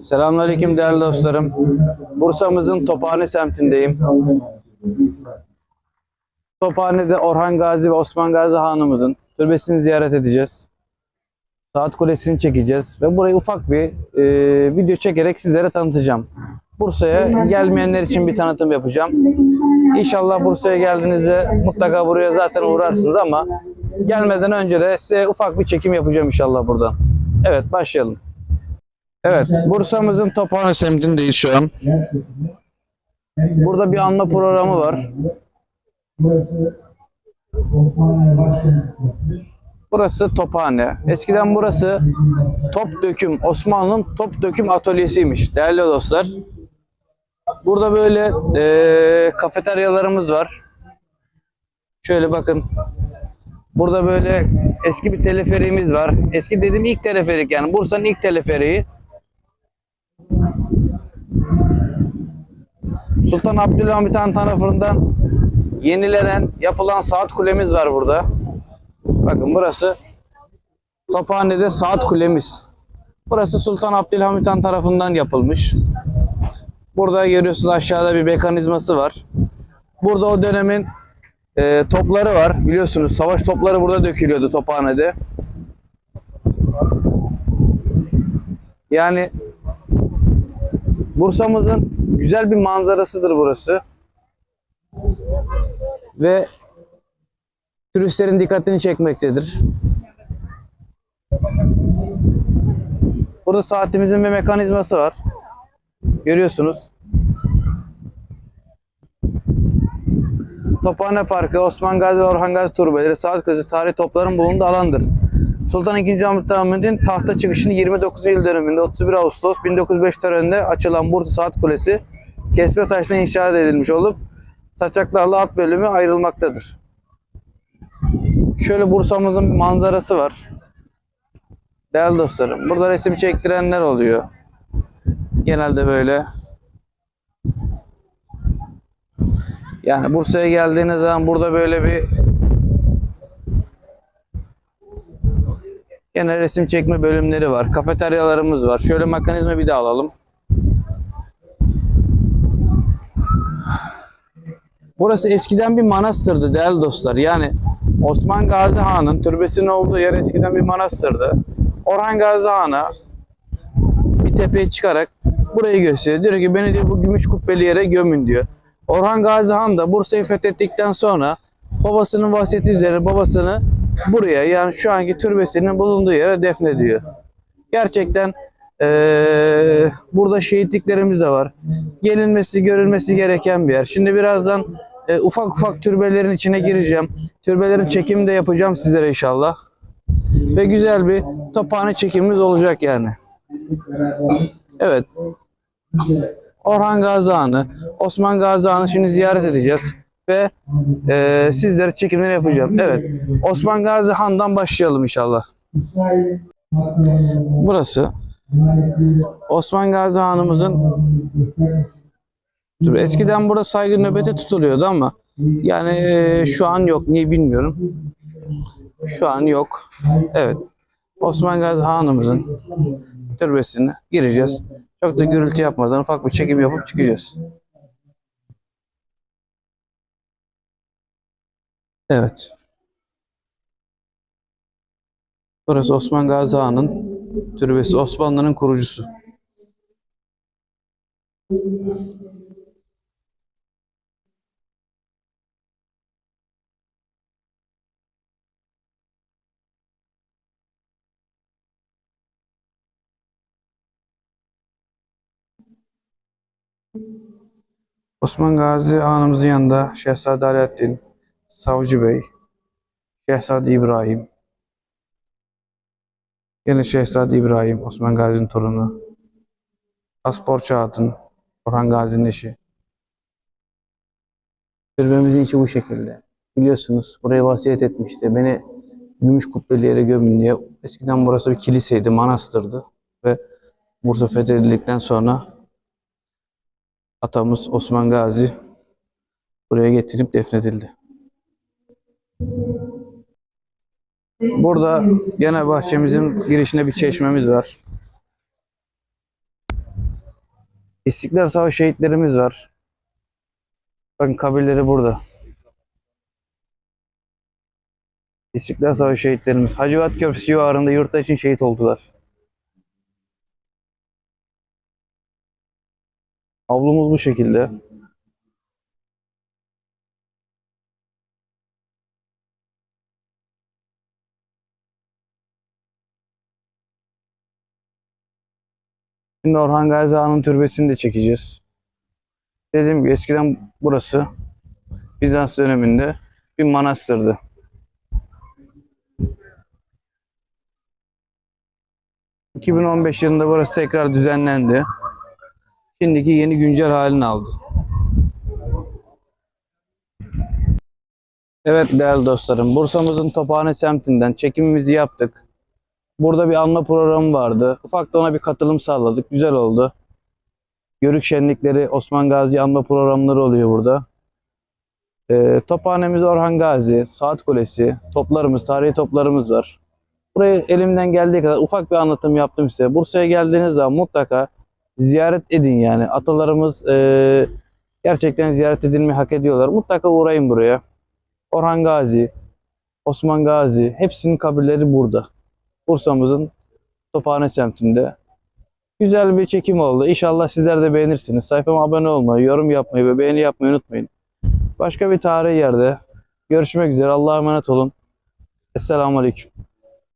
Selamünaleyküm değerli dostlarım. Bursa'mızın Tophane semtindeyim. Tophane'de Orhan Gazi ve Osman Gazi Hanımızın türbesini ziyaret edeceğiz. Saat Kulesi'ni çekeceğiz ve burayı ufak bir e, video çekerek sizlere tanıtacağım. Bursa'ya gelmeyenler için bir tanıtım yapacağım. İnşallah Bursa'ya geldiğinizde mutlaka buraya zaten uğrarsınız ama gelmeden önce de size ufak bir çekim yapacağım inşallah buradan. Evet başlayalım. Evet Bursa'mızın Tophane semtindeyiz şu an. Burada bir anma programı var. Burası Tophane. Eskiden burası top döküm, Osmanlı'nın top döküm atölyesiymiş değerli dostlar. Burada böyle eee, kafeteryalarımız var. Şöyle bakın. Burada böyle eski bir teleferiğimiz var. Eski dediğim ilk teleferik yani Bursa'nın ilk teleferiği. Sultan Abdülhamit Han tarafından yenilenen, yapılan saat kulemiz var burada. Bakın burası Tophane'de saat kulemiz. Burası Sultan Abdülhamit Han tarafından yapılmış. Burada görüyorsunuz aşağıda bir mekanizması var. Burada o dönemin e, topları var. Biliyorsunuz savaş topları burada dökülüyordu Tophane'de. Yani Bursa'mızın güzel bir manzarasıdır burası. Ve turistlerin dikkatini çekmektedir. Burada saatimizin bir mekanizması var. Görüyorsunuz. Tophane Parkı, Osman Gazi ve Orhan Gazi turbeleri, saat kulesi, tarih topların bulunduğu alandır. Sultan II. Hamid tahta çıkışını 29 yıl dönümünde 31 Ağustos 1905 töreninde açılan Bursa Saat Kulesi kesme taştan inşa edilmiş olup saçaklarla alt bölümü ayrılmaktadır. Şöyle Bursa'mızın manzarası var. Değerli dostlarım, burada resim çektirenler oluyor. Genelde böyle. Yani Bursa'ya geldiğiniz zaman burada böyle bir Gene resim çekme bölümleri var. Kafeteryalarımız var. Şöyle mekanizma bir de alalım. Burası eskiden bir manastırdı değerli dostlar. Yani Osman Gazi Han'ın türbesinin olduğu yer eskiden bir manastırdı. Orhan Gazi Han'a bir tepeye çıkarak burayı gösteriyor. Diyor ki beni diyor bu gümüş kubbeli yere gömün diyor. Orhan Gazi Han da Bursa'yı fethettikten sonra babasının vasiyeti üzerine babasını buraya yani şu anki türbesinin bulunduğu yere defnediyor. Gerçekten eee, burada şehitliklerimiz de var. Gelinmesi, görülmesi gereken bir yer. Şimdi birazdan e, ufak ufak türbelerin içine gireceğim. Türbelerin çekimini de yapacağım sizlere inşallah. Ve güzel bir tophane çekimimiz olacak yani. Evet. Orhan Gazi Han'ı, Osman Gazi Han'ı şimdi ziyaret edeceğiz. Ve e, sizlere çekimleri yapacağım. Evet. Osman Gazi Han'dan başlayalım inşallah. Burası Osman Gazi Han'ımızın Dur, eskiden burada saygı nöbeti tutuluyordu ama yani e, şu an yok. Niye bilmiyorum. Şu an yok. Evet. Osman Gazi Han'ımızın türbesine gireceğiz. Çok da gürültü yapmadan ufak bir çekim yapıp çıkacağız. Evet. Burası Osman Gazi Han'ın türbesi. Osmanlı'nın kurucusu. Osman Gazi Hanımızın yanında Şehzade Alaaddin, Savcı Bey, Şehzade İbrahim, yine Şehzade İbrahim, Osman Gazi'nin torunu, Asporçu Hatun, Orhan Gazi'nin eşi. Türbemizin içi bu şekilde. Biliyorsunuz buraya vasiyet etmişti. Beni gümüş kubbeli yere gömün diye. Eskiden burası bir kiliseydi, manastırdı. Ve Bursa fethedildikten sonra atamız Osman Gazi buraya getirip defnedildi. Burada gene bahçemizin girişinde bir çeşmemiz var. İstiklal Savaşı şehitlerimiz var. Bakın kabirleri burada. İstiklal Savaşı şehitlerimiz. Hacivat Köprüsü civarında yurtta için şehit oldular. Avlumuz bu şekilde. Şimdi Orhan Gazi Han'ın türbesini de çekeceğiz. Dediğim gibi eskiden burası Bizans döneminde bir manastırdı. ...2015 yılında burası tekrar düzenlendi. Şimdiki yeni güncel halini aldı. Evet değerli dostlarım, Bursa'mızın Tophane semtinden çekimimizi yaptık. Burada bir anma programı vardı. Ufak da ona bir katılım sağladık. Güzel oldu. Yörük şenlikleri, Osman Gazi anma programları oluyor burada. Ee, tophanemiz Orhan Gazi, Saat Kulesi, toplarımız, tarihi toplarımız var. Buraya elimden geldiği kadar ufak bir anlatım yaptım size. Bursa'ya geldiğiniz zaman mutlaka ziyaret edin yani. Atalarımız e, gerçekten ziyaret edilmeyi hak ediyorlar. Mutlaka uğrayın buraya. Orhan Gazi, Osman Gazi hepsinin kabirleri burada. Bursa'mızın Tophane semtinde. Güzel bir çekim oldu. İnşallah sizler de beğenirsiniz. Sayfama abone olmayı, yorum yapmayı ve beğeni yapmayı unutmayın. Başka bir tarihi yerde görüşmek üzere. Allah'a emanet olun. Esselamu Aleyküm.